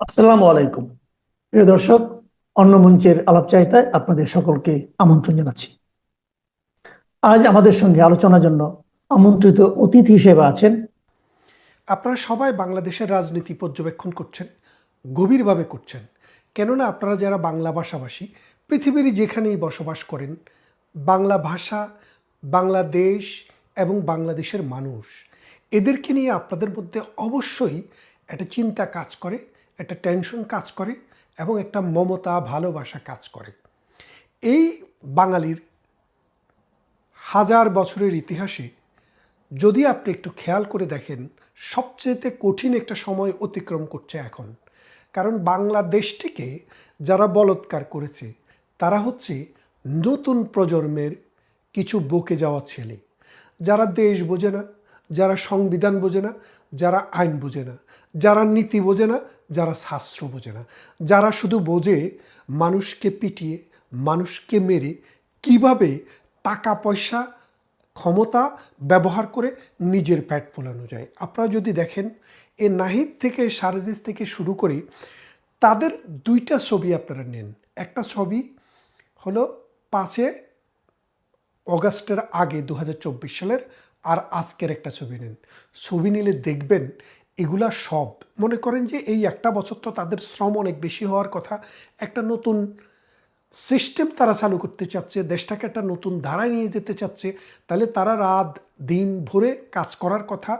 আসসালামু আলাইকুম। প্রিয় দর্শক, অন্য মঞ্চের আলাপচারিতায় আপনাদের সকলকে আমন্ত্রণ জানাচ্ছি। আজ আমাদের সঙ্গে আলোচনার জন্য আমন্ত্রিত অতিথি হিসেবে আছেন। আপনারা সবাই বাংলাদেশের রাজনীতি পর্যবেক্ষণ করছেন, গভীরভাবে করছেন। কেননা আপনারা যারা বাংলা ভাষাভাষী, পৃথিবীর যেখানেই বসবাস করেন, বাংলা ভাষা, বাংলাদেশ এবং বাংলাদেশের মানুষ, এদেরকে নিয়ে আপনাদের মধ্যে অবশ্যই একটা চিন্তা কাজ করে। একটা টেনশন কাজ করে এবং একটা মমতা, ভালোবাসা কাজ করে। এই বাঙালির হাজার বছরের ইতিহাসে যদি আপনি একটু খেয়াল করে দেখেন সবচেয়ে কঠিন একটা সময় অতিক্রম করছে এখন। কারণ বাংলাদেশটিকে যারা বলৎকার করেছে, তারা হচ্ছে নতুন প্রজন্মের কিছু বকে যাওয়া ছেলে। যারা দেশ বোঝে না, যারা সংবিধান বোঝে না, যারা আইন বোঝে না, যারা নীতি বোঝে না যারা শাস্ত্র বোঝে না, যারা শুধু বোঝে মানুষকে পিটিয়ে, মানুষকে মেরে, কীভাবে টাকা, পয়সা, ক্ষমতা ব্যবহার করে নিজের প্যাট ফোলানো যায়। আপনারা যদি দেখেন, এ নাহিদ থেকে, সারজিস থেকে শুরু করে তাদের দুইটা ছবি আপনারা নেন। একটা ছবি হলো পাঁচে অগাস্টের আগে দু হাজার চব্বিশ সালের, আর আজকের একটা ছবি নেন। ছবি নিলে দেখবেন এগুলা সব। মনে করেন যে এই একটা বছর তো তাদের শ্রম অনেক বেশি হওয়ার কথা। একটা নতুন সিস্টেম তারা চালু করতে চাচ্ছে, দেশটাকে একটা নতুন ধারায় নিয়ে যেতে চাচ্ছে, তাহলে তারা রাত দিন ভরে কাজ করার কথা,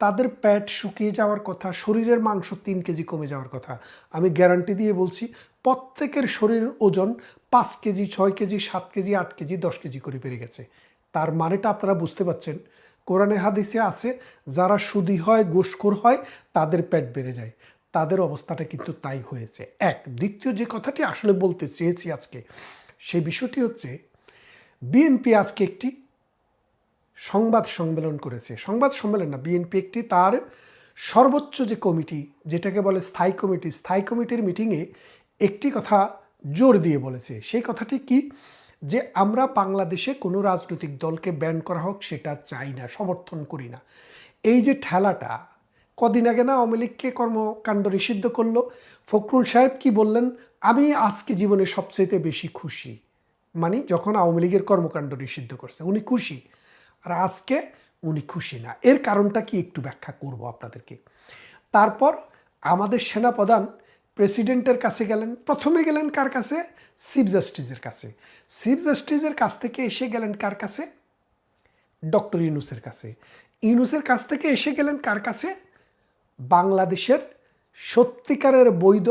তাদের প্যাট শুকিয়ে যাওয়ার কথা, শরীরের মাংস তিন কেজি কমে যাওয়ার কথা। আমি গ্যারান্টি দিয়ে বলছি, প্রত্যেকের শরীরের ওজন পাঁচ কেজি, ছয় কেজি, সাত কেজি, আট কেজি, দশ কেজি করে বেড়ে গেছে। তার মানেটা আপনারা বুঝতে পারছেন। কোরআনে হাদিসে আছে, যারা সুদি হয় গোসখোর হয়, তাদের পেট বেড়ে যায়। তাদের অবস্থাটা কিন্তু তাই হয়েছে। এক, দ্বিতীয় যে কথাটি আসলে বলতে চেয়েছি আজকে, সেই বিষয়টি হচ্ছে বিএনপি আজকে একটি সংবাদ সম্মেলন করেছে। সংবাদ সম্মেলন না বিএনপি একটি তার সর্বোচ্চ যে কমিটি, যেটাকে বলে স্থায়ী কমিটি, স্থায়ী কমিটির মিটিংয়ে একটি কথা জোর দিয়ে বলেছে। সেই কথাটি কি? যে আমরা বাংলাদেশে কোনো রাজনৈতিক দলকে ব্যান করা হোক, সেটা চাই না, সমর্থন করি না। এই যে ঠেলাটা, কদিন আগে না আওয়ামী লীগকে কর্মকাণ্ড নিষিদ্ধ করল। ফখরুল সাহেব কি বললেন? আমি আজকে জীবনে সবচেয়ে বেশি খুশি। মানে যখন আওয়ামী লীগের কর্মকাণ্ড নিষিদ্ধ করছে, উনি খুশি। আর আজকে উনি খুশি না। এর কারণটা কি একটু ব্যাখ্যা করব আপনাদেরকে। তারপর আমাদের সেনাপ্রধান প্রেসিডেন্টের কাছে গেলেন, প্রথমে গেলেন কার কাছে? চিফ জাস্টিসের কাছে। চিফ জাস্টিসের কাছ থেকে এসে গেলেন কার কাছে? ডক্টর ইউনুসের কাছে। ইউনুসের কাছ থেকে এসে গেলেন কার কাছে? বাংলাদেশের সত্যিকারের বৈধ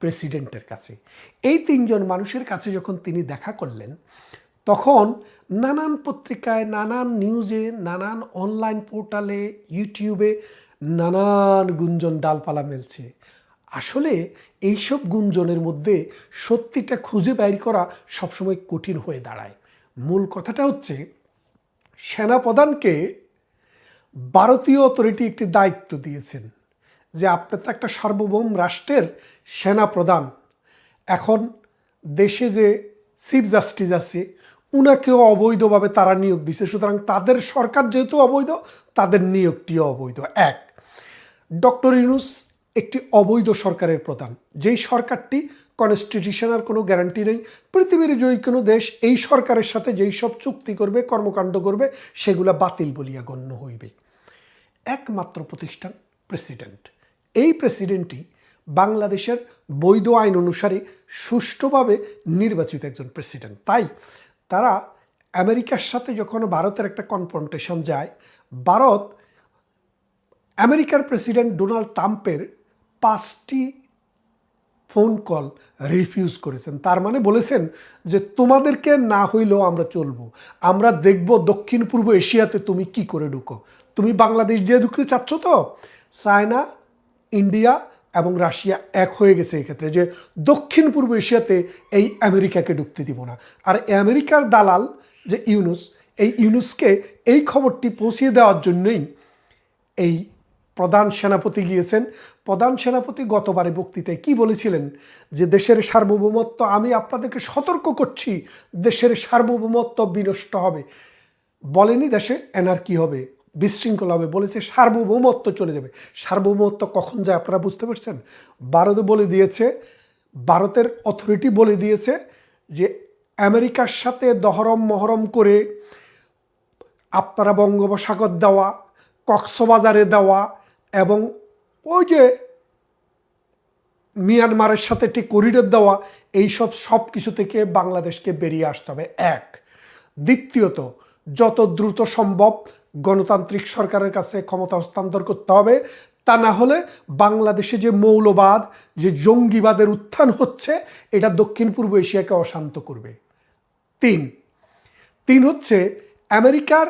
প্রেসিডেন্টের কাছে। এই তিনজন মানুষের কাছে যখন তিনি দেখা করলেন, তখন নানান পত্রিকায়, নানান নিউজে, নানান অনলাইন পোর্টালে, ইউটিউবে নানান গুঞ্জন ডালপালা মেলছে। আসলে এইসব গুঞ্জনের মধ্যে সত্যিটা খুঁজে বাইর করা সবসময় কঠিন হয়ে দাঁড়ায়। মূল কথাটা হচ্ছে, সেনাপ্রধানকে ভারতীয় অথরিটি একটি দায়িত্ব দিয়েছেন যে আপনি তো একটা সার্বভৌম রাষ্ট্রের সেনাপ্রধান। এখন দেশে যে চিফ জাস্টিস আছে, উনাকেও অবৈধভাবে তারা নিয়োগ দিছে সুতরাং তাদের সরকার যেহেতু অবৈধ, তাদের নিয়োগটিও অবৈধ। এক, ডক্টর ইউনুস একটি অবৈধ সরকারের প্রধান। যেই সরকারটি কনস্টিটিউশনাল কোনো গ্যারান্টি নেই, পৃথিবীর যে কোনো দেশ এই সরকারের সাথে যেই সব চুক্তি করবে, কর্মকাণ্ড করবে, সেগুলা বাতিল বলিয়া গণ্য হইবে। একমাত্র প্রতিষ্ঠান প্রেসিডেন্ট এই প্রেসিডেন্টই বাংলাদেশের বৈধ আইন অনুসারে সুষ্ঠুভাবে নির্বাচিত একজন প্রেসিডেন্ট তাই তারা আমেরিকার সাথে যখন ভারতের একটা কনফ্রন্টেশন যায়, ভারত আমেরিকার প্রেসিডেন্ট ডোনাল্ড ট্রাম্পের পাঁচটি ফোন কল রিফিউজ করেছেন। তার মানে বলেছেন যে তোমাদেরকে না হইলেও আমরা চলবো। আমরা দেখব দক্ষিণ পূর্ব এশিয়াতে তুমি কি করে ঢুকো। তুমি বাংলাদেশ দিয়ে ঢুকতে চাচ্ছ তো? চায়না, ইন্ডিয়া এবং রাশিয়া এক হয়ে গেছে এক্ষেত্রে যে দক্ষিণ পূর্ব এশিয়াতে এই আমেরিকাকে ঢুকতে দিব না। আর আমেরিকার দালাল যে ইউনুস, এই ইউনুসকে এই খবরটি পৌঁছিয়ে দেওয়ার জন্যই এই প্রধান সেনাপতি গিয়েছেন। প্রধান সেনাপতি গতবারে বক্তৃতায় কি বলেছিলেন? যে দেশের সার্বভৌমত্ব, আমি আপনাদেরকে সতর্ক করছি, দেশের সার্বভৌমত্ব বিনষ্ট হবে। বলেনি দেশে এনার্কি হবে, বিশৃঙ্খলা হবে, বলেছে সার্বভৌমত্ব চলে যাবে। সার্বভৌমত্ব কখন যায় আপনারা বুঝতে পারছেন? ভারত বলে দিয়েছে, ভারতের অথরিটি বলে দিয়েছে যে আমেরিকার সাথে দহরম মহরম করে আপনারা বঙ্গোপসাগর দেওয়া, কক্সবাজারে দেওয়া এবং ওই যে মিয়ানমারের সাথে একটি করিডোর দেওয়া, এইসব সব কিছু থেকে বাংলাদেশকে বেরিয়ে আসতে হবে, এক। দ্বিতীয়ত, যত দ্রুত সম্ভব গণতান্ত্রিক সরকারের কাছে ক্ষমতা হস্তান্তর করতে হবে, তা না হলে বাংলাদেশে যে মৌলবাদ, যে জঙ্গিবাদের উত্থান হচ্ছে, এটা দক্ষিণ পূর্ব এশিয়াকে অশান্ত করবে। তিন। তিন হচ্ছে, আমেরিকার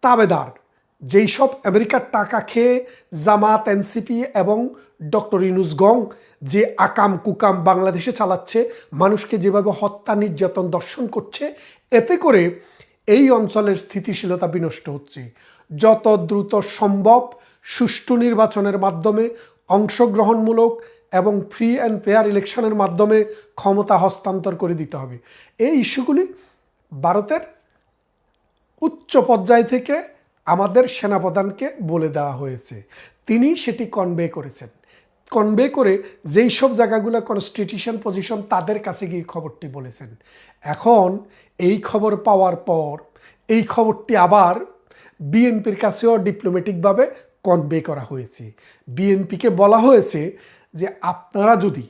তাবেদার যেই সব আমেরিকার টাকা খেয়ে জামাত, এনসিপি এবং ডক্টর ইনুস গং যে আকাম কুকাম বাংলাদেশে চালাচ্ছে, মানুষকে যেভাবে হত্যা, নির্যাতন, দর্শন করছে, এতে করে এই অঞ্চলের স্থিতিশীলতা বিনষ্ট হচ্ছে। যত দ্রুত সম্ভব সুষ্ঠু নির্বাচনের মাধ্যমে অংশগ্রহণমূলক এবং ফ্রি অ্যান্ড ফেয়ার ইলেকশনের মাধ্যমে ক্ষমতা হস্তান্তর করে দিতে হবে। এই ইস্যুগুলি ভারতের উচ্চ পর্যায় থেকে আমাদের সেনাপ্রধানকে বলে দেওয়া হয়েছে। তিনি সেটি কনভে করেছেন। কনভে করে যেই সব জায়গাগুলো কনস্টিটিউশন পজিশন তাদের কাছে গিয়ে খবরটি বলেছেন। এখন এই খবর পাওয়ার পর এই খবরটি আবার বিএনপির কাছেও ডিপ্লোম্যাটিকভাবে কনভে করা হয়েছে। বিএনপিকে বলা হয়েছে যে আপনারা যদি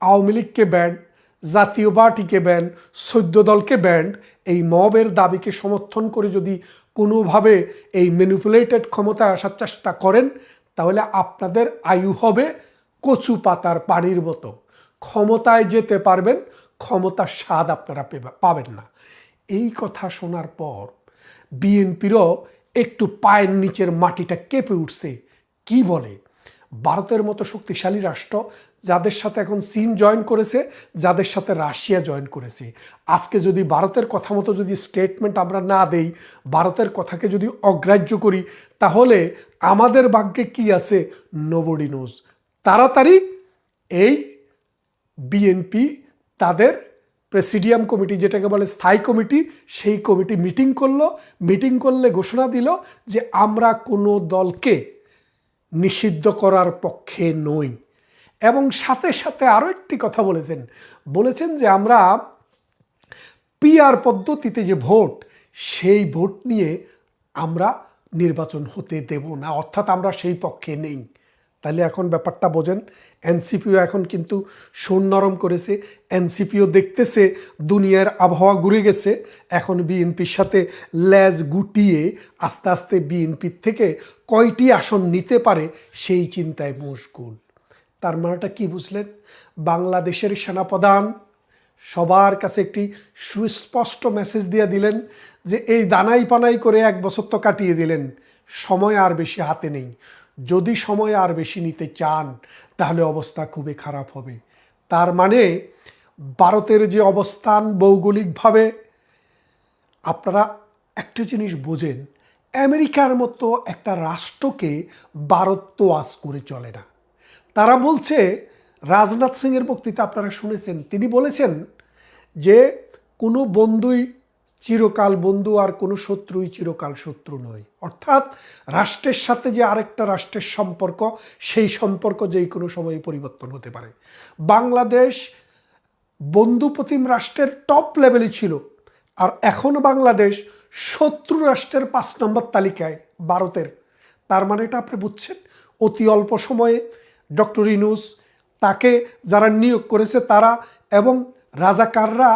আওয়ামী লীগকে ব্যান্ড জাতীয় পার্টিকে ব্যান সৈদ্য দলকে ব্যান্ড এই মবের দাবিকে সমর্থন করে যদি কোনোভাবে এই ম্যানিপুলেটেড ক্ষমতায় আসার চেষ্টা করেন, তাহলে আপনাদের আয়ু হবে কচু পাতার পানির মতো। ক্ষমতায় যেতে পারবেন, ক্ষমতার স্বাদ আপনারা পাবেন না। এই কথা শোনার পর বিএনপিরও একটু পায়ের নিচের মাটিটা কেঁপে উঠছে। কি বলে? ভারতের মতো শক্তিশালী রাষ্ট্র যাদের সাথে এখন চীন জয়েন করেছে, যাদের সাথে রাশিয়া জয়েন করেছে। আজকে যদি ভারতের কথা মতো যদি স্টেটমেন্ট আমরা না দেই, ভারতের কথাকে যদি অগ্রাহ্য করি, তাহলে আমাদের ভাগ্যে কি আছে? নোবডি নোজ তাড়াতাড়ি এই বিএনপি তাদের প্রেসিডিয়াম কমিটি যেটাকে বলে স্থায়ী কমিটি সেই কমিটি মিটিং করল। মিটিং করলে ঘোষণা দিল যে আমরা কোনো দলকে নিষিদ্ধ করার পক্ষে নই। এবং সাথে সাথে আরও একটি কথা বলেছেন। বলেছেন যে আমরা পিআর পদ্ধতিতে যে ভোট, সেই ভোট নিয়ে আমরা নির্বাচন হতে দেব না, অর্থাৎ আমরা সেই পক্ষে নেই। তাহলে এখন ব্যাপারটা বোঝেন, এনসিপিও এখন কিন্তু সুর নরম করেছে, এনসিপিও দেখতেছে দুনিয়ার আবহাওয়া ঘুরে গেছে। এখন বিএনপির সাথে ল্যাজ গুটিয়ে আস্তে আস্তে বিএনপির থেকে কয়টি আসন নিতে পারে সেই চিন্তায় মশগুল। তার মানেটা কি বুঝলেন? বাংলাদেশের সেনাপ্রধান সবার কাছে একটি সুস্পষ্ট মেসেজ দিয়ে দিলেন যে এই দানাই পানাই করে এক বছর তো কাটিয়ে দিলেন, সময় আর বেশি হাতে নেই। যদি সময় আর বেশি নিতে চান, তাহলে অবস্থা খুবই খারাপ হবে। তার মানে ভারতের যে অবস্থান ভৌগোলিকভাবে, আপনারা একটা জিনিস বোঝেন, আমেরিকার মতো একটা রাষ্ট্রকে ভারত তো আজ করে চলে না। তারা বলছে, রাজনাথ সিংয়ের বক্তৃতা আপনারা শুনেছেন। তিনি বলেছেন যে, কোনো বন্ধুই চিরকাল বন্ধু আর কোনো শত্রুই চিরকাল শত্রু নয়। অর্থাৎ রাষ্ট্রের সাথে যে আরেকটা রাষ্ট্রের সম্পর্ক, সেই সম্পর্ক যেই কোনো সময় পরিবর্তন হতে পারে। বাংলাদেশ বন্ধুপ্রতিম রাষ্ট্রের টপ লেভেলে ছিল। আর এখনও বাংলাদেশ শত্রু রাষ্ট্রের পাঁচ নম্বর তালিকায়, ভারতের। তার মানে এটা আপনি বুঝছেন? অতি অল্প সময়ে ডক্টর ইনুস তাকে যারা নিয়োগ করেছে তারা এবং রাজাকাররা,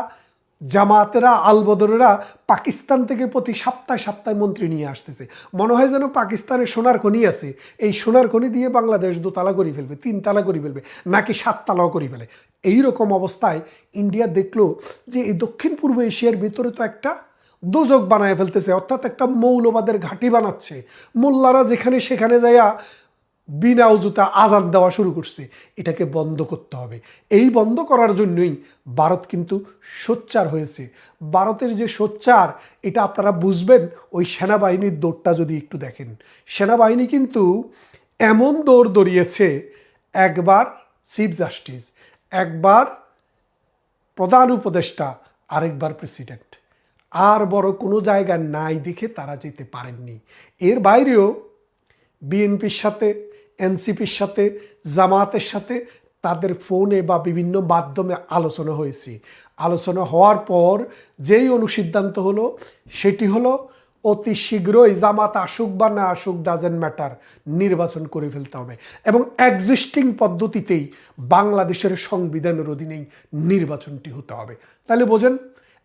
জামাতেরা, আলবদরেরা পাকিস্তান থেকে প্রতি সপ্তাহে সপ্তাহে মন্ত্রী নিয়ে আসতেছে। মনে হয় যেন পাকিস্তানে সোনার খনি আছে। এই সোনার খনি দিয়ে বাংলাদেশ দোতলা করে ফেলবে, তিনতলা করে ফেলবে, নাকি সাততলাও করে ফেলে। এই রকম অবস্থায় ইন্ডিয়া দেখল যে এই দক্ষিণ পূর্ব এশিয়ার ভিতরে তো একটা দোজক বানায় ফেলতেছে, অর্থাৎ একটা মৌলবাদের ঘাঁটি বানাচ্ছে। মোল্লারা যেখানে সেখানে যাইয়া বিনা উজুতা আজাদ দেওয়া শুরু করছে, এটাকে বন্ধ করতে হবে। এই বন্ধ করার জন্যই ভারত কিন্তু সোচ্চার হয়েছে। ভারতের যে সোচ্চার, এটা আপনারা বুঝবেন, ওই সেনাবাহিনীর দৌড়টা যদি একটু দেখেন। সেনাবাহিনী কিন্তু এমন দৌড় দৌড়িয়েছে, একবার চিফ জাস্টিস, একবার প্রধান উপদেষ্টা, আরেকবার প্রেসিডেন্ট। আর বড় কোনো জায়গা নাই দেখে তারা যেতে পারেননি। এর বাইরেও বিএনপির সাথে এনসিপির সাথে জামাতের সাথে তাদের ফোনে বা বিভিন্ন মাধ্যমে আলোচনা হয়েছি। আলোচনা হওয়ার পর যেই অনুসিদ্ধান্ত হলো, সেটি হলো অতি শীঘ্রই জামাত আসুক বা না আসুক ডাজেন্ট ম্যাটার নির্বাচন করে ফেলতে হবে এবং এক্সিস্টিং পদ্ধতিতেই বাংলাদেশের সংবিধানের অধীনেই নির্বাচনটি হতে হবে। তাহলে বোঝেন,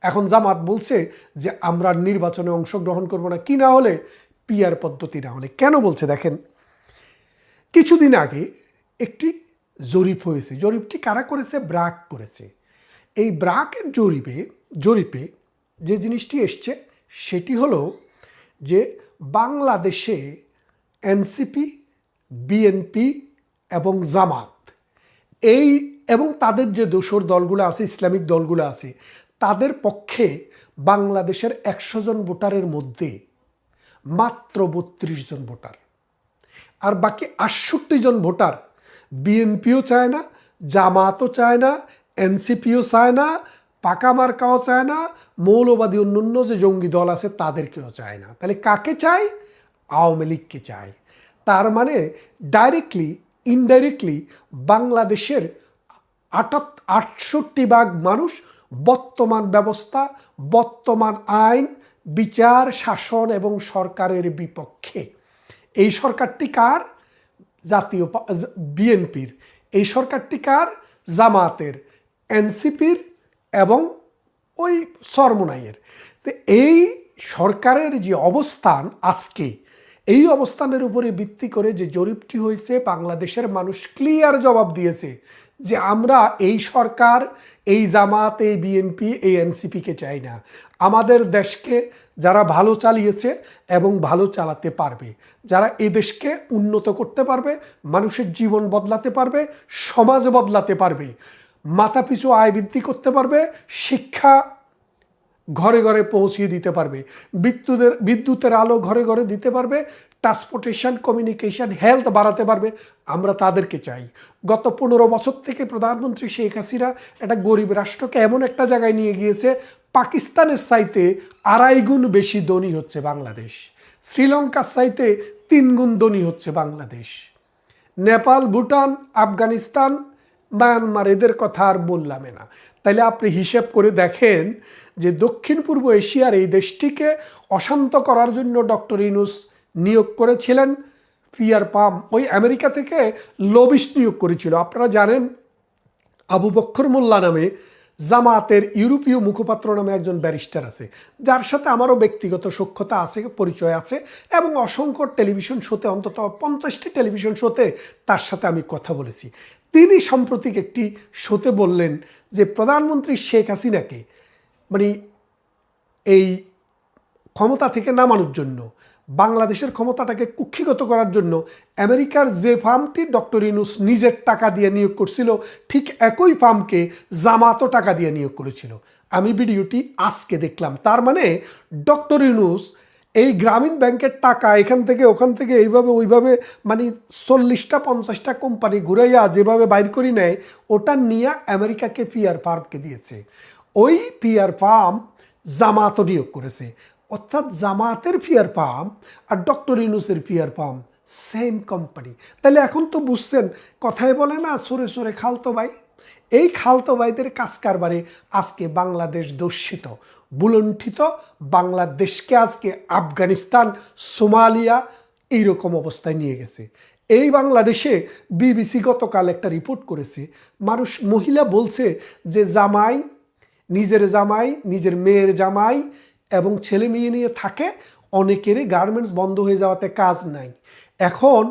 এখন জামাত বলছে যে আমরা নির্বাচনে অংশগ্রহণ করব না, কি না হলে পিয়ার পদ্ধতি না হলে। কেন বলছে দেখেন কিছুদিন আগে একটি জরিপ হয়েছে। জরিপটি কারা করেছে? ব্রাক করেছে। এই ব্রাকের জরিপে জরিপে যে জিনিসটি এসছে, সেটি হলো যে বাংলাদেশে এনসিপি, বিএনপি এবং জামাত এই এবং তাদের যে দোসর দলগুলো আছে, ইসলামিক দলগুলো আছে, তাদের পক্ষে বাংলাদেশের একশো জন ভোটারের মধ্যে মাত্র বত্রিশ জন ভোটার। আর বাকি আটষট্টি জন ভোটার। বিএনপিও চায় না, জামাতও চায় না, এনসিপিও চায় না, পাকা মার্কাও চায় না, মৌলবাদী অন্যান্য যে জঙ্গি দল আছে তাদেরকেও চায় না। তাহলে কাকে চায়? আওয়ামী লীগকে চায়। তার মানে ডাইরেক্টলি ইনডাইরেক্টলি বাংলাদেশের আটাত, আটষট্টি ভাগ মানুষ বর্তমান ব্যবস্থা, বর্তমান আইন, বিচার, শাসন এবং সরকারের বিপক্ষে। এই সরকারটি কার? জাতীয় বিএনপির। এই সরকারটি কার? জামাতের, এনসিপির এবং ওই সরমনাইয়ের। তো এই সরকারের যে অবস্থান আজকে, এই অবস্থানের উপরে ভিত্তি করে যে জরিপটি হয়েছে, বাংলাদেশের মানুষ ক্লিয়ার জবাব দিয়েছে যে আমরা এই সরকার, এই জামাত, এই বিএনপি, এই এনসিপিকে চাই না। আমাদের দেশকে যারা ভালো চালিয়েছে এবং ভালো চালাতে পারবে, যারা এদেশকে দেশকে উন্নত করতে পারবে, মানুষের জীবন বদলাতে পারবে, সমাজ বদলাতে পারবে মাথা পিছু আয় বৃদ্ধি করতে পারবে, শিক্ষা ঘরে ঘরে পৌঁছিয়ে দিতে পারবে। বিদ্যুতের বিদ্যুতের আলো ঘরে ঘরে দিতে পারবে ট্রান্সপোর্টেশন কমিউনিকেশন হেলথ বাড়াতে পারবে। আমরা তাদেরকে চাই। গত পনেরো বছর থেকে প্রধানমন্ত্রী শেখ হাসিনা একটা গরিব রাষ্ট্রকে এমন একটা জায়গায় নিয়ে গিয়েছে, পাকিস্তানের সাইতে আড়াই গুণ বেশি ধনী হচ্ছে বাংলাদেশ। শ্রীলঙ্কার সাইতে তিন গুণ ধনী হচ্ছে বাংলাদেশ। নেপাল, ভুটান, আফগানিস্তান মায়ানমার এদের কথা আর বললাম না। তাইলে আপনি হিসেব করে দেখেন যে দক্ষিণ পূর্ব এশিয়ার এই দেশটিকে অশান্ত করার জন্য ডক্টর ইনুস নিয়োগ করেছিলেন। পিয়ার পাম ওই আমেরিকা থেকে লবিস নিয়োগ করেছিল। আপনারা জানেন আবু বক্ষর মোল্লা নামে জামাতের ইউরোপীয় মুখপাত্র নামে একজন ব্যারিস্টার আছে। যার সাথে আমারও ব্যক্তিগত সক্ষতা আছে, পরিচয় আছে এবং অসংখ্য টেলিভিশন শোতে অন্তত পঞ্চাশটি টেলিভিশন শোতে তার সাথে আমি কথা বলেছি। তিনি সাম্প্রতিক একটি শোতে বললেন যে, প্রধানমন্ত্রী শেখ হাসিনাকে মানে এই ক্ষমতা থেকে নামানোর জন্য বাংলাদেশের ক্ষমতাটাকে কুক্ষিগত করার জন্য আমেরিকার যে ফার্মটি ডক্টর ইনুস নিজের টাকা দিয়ে নিয়োগ করছিল, ঠিক একই ফার্মকে জামাতও টাকা দিয়ে নিয়োগ করেছিল। আমি ভিডিওটি আজকে দেখলাম। তার মানে ডক্টর ইনুস এই গ্রামীণ ব্যাংকের টাকা এখান থেকে ওখান থেকে এইভাবে ওইভাবে মানে চল্লিশটা, পঞ্চাশটা কোম্পানি ঘুরাইয়া যেভাবে বাইর করি নেয়, ওটা নিয়ে আমেরিকাকে পিয়ার ফার্মকে দিয়েছে। ওই পিয়ার ফার্ম জামাতও নিয়োগ করেছে। অর্থাৎ জামাতের পিয়ার পাম্প আর ডক্টর ইউনুসের পিয়ার পাম্প সেম কোম্পানি তাহলে এখন তো বুঝছেন, কথায় বলে না, সরে সরে খালতো ভাই। এই খালতো ভাইদের কাজ কারবারে আজকে বাংলাদেশ দর্শিত বুলণ্ঠিত বাংলাদেশকে আজকে আফগানিস্তান, সোমালিয়া এইরকম অবস্থায় নিয়ে গেছে। এই বাংলাদেশে বিবিসি গতকাল একটা রিপোর্ট করেছে, মানুষ, মহিলা বলছে যে জামাই, নিজের জামাই, নিজের মেয়ের জামাই এবং ছেলে মেয়ে নিয়ে থাকে, অনেকেরই গার্মেন্টস বন্ধ হয়ে যাওয়াতে কাজ নাই। এখন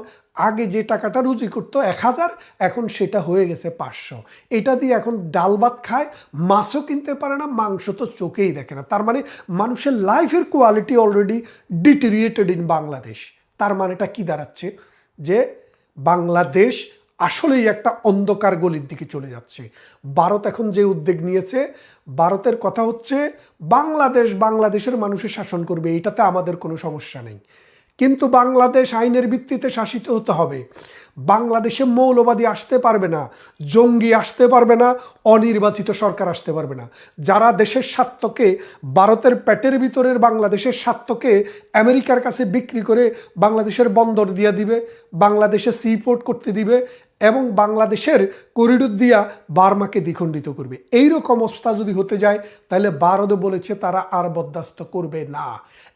আগে যে টাকাটা রুজি করতো এক হাজার, এখন সেটা হয়ে গেছে পাঁচশো। এটা দিয়ে এখন ডাল ভাত খায়, মাছও কিনতে পারে না, মাংস তো চোখেই দেখে না। তার মানে মানুষের লাইফের quality already deteriorated in Bangladesh তার মানেটা কি দাঁড়াচ্ছে? যে বাংলাদেশ আসলেই একটা অন্ধকার গলির দিকে চলে যাচ্ছে। ভারত এখন যে উদ্যোগ নিয়েছে, ভারতের কথা হচ্ছে বাংলাদেশ বাংলাদেশের মানুষের শাসন করবে, এটাতে আমাদের কোনো সমস্যা নেই। কিন্তু বাংলাদেশ আইনের ভিত্তিতে শাসিত হতে হবে। বাংলাদেশে মৌলবাদী আসতে পারবে না, জঙ্গি আসতে পারবে না, অনির্বাচিত সরকার আসতে পারবে না। যারা দেশের স্বার্থকে, ভারতের পেটের ভিতরের বাংলাদেশের স্বার্থকে আমেরিকার কাছে বিক্রি করে বাংলাদেশের বন্দর দিয়ে দিবে, বাংলাদেশে সি পোর্ট করতে দিবে এবং বাংলাদেশের করিডোর দিয়া বার্মাকে দ্বিখণ্ডিত করবে। এই রকম অবস্থা যদি হতে যায়, তাহলে ভারত বলেছে তারা আর বরদাস্ত করবে না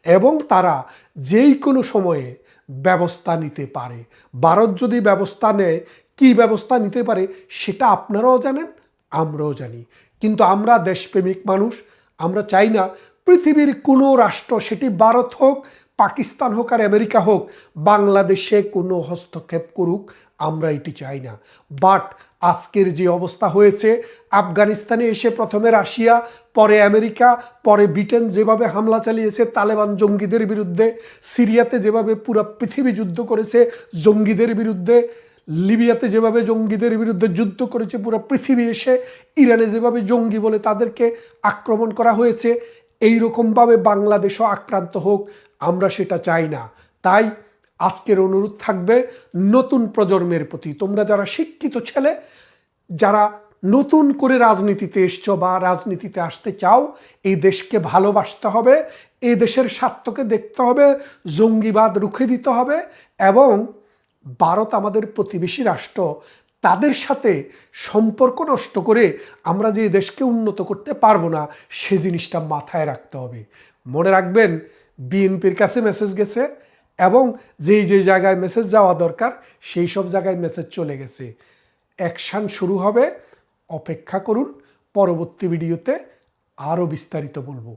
এবং তারা যেই কোনো সময়ে ব্যবস্থা নিতে পারে। ভারত যদি ব্যবস্থা নেয়, কি ব্যবস্থা নিতে পারে সেটা আপনারাও জানেন, আমরাও জানি। কিন্তু আমরা দেশপ্রেমিক মানুষ, আমরা চাই না পৃথিবীর কোনো রাষ্ট্র, সেটি ভারত হোক পাকিস্তান হোক আর আমেরিকা হোক, বাংলাদেশে কোনো হস্তক্ষেপ করুক, আমরা এটি চাই না। বাট আজকের যে অবস্থা হয়েছে, আফগানিস্তানে এসে প্রথমে রাশিয়া, পরে আমেরিকা, পরে ব্রিটেন যেভাবে হামলা চালিয়েছে, তালেবান জঙ্গিদের বিরুদ্ধে, সিরিয়াতে যেভাবে পুরো পৃথিবী যুদ্ধ করেছে, জঙ্গিদের বিরুদ্ধে, লিবিয়াতে যেভাবে জঙ্গিদের বিরুদ্ধে যুদ্ধ করেছে, পুরো পৃথিবী এসে, ইরানে যেভাবে জঙ্গি বলে তাদেরকে আক্রমণ করা হয়েছে এই রকমভাবে বাংলাদেশও আক্রান্ত হোক আমরা সেটা চাই না। তাই আজকের অনুরোধ থাকবে নতুন প্রজন্মের প্রতি। তোমরা যারা শিক্ষিত ছেলে, যারা নতুন করে রাজনীতিতে এসছো বা রাজনীতিতে আসতে চাও, এই দেশকে ভালোবাসতে হবে এই দেশের স্বার্থকে দেখতে হবে, জঙ্গিবাদ রুখে দিতে হবে এবং ভারত আমাদের প্রতিবেশী রাষ্ট্র, তাদের সাথে সম্পর্ক নষ্ট করে আমরা যে দেশকে উন্নত করতে পারব না, সে জিনিসটা মাথায় রাখতে হবে। মনে রাখবেন বিএনপির কাছে মেসেজ গেছে এবং যেই যে জায়গায় মেসেজ যাওয়া দরকার, সেই সব জায়গায় মেসেজ চলে গেছে। অ্যাকশান শুরু হবে। অপেক্ষা করুন। পরবর্তী ভিডিওতে আরও বিস্তারিত বলব।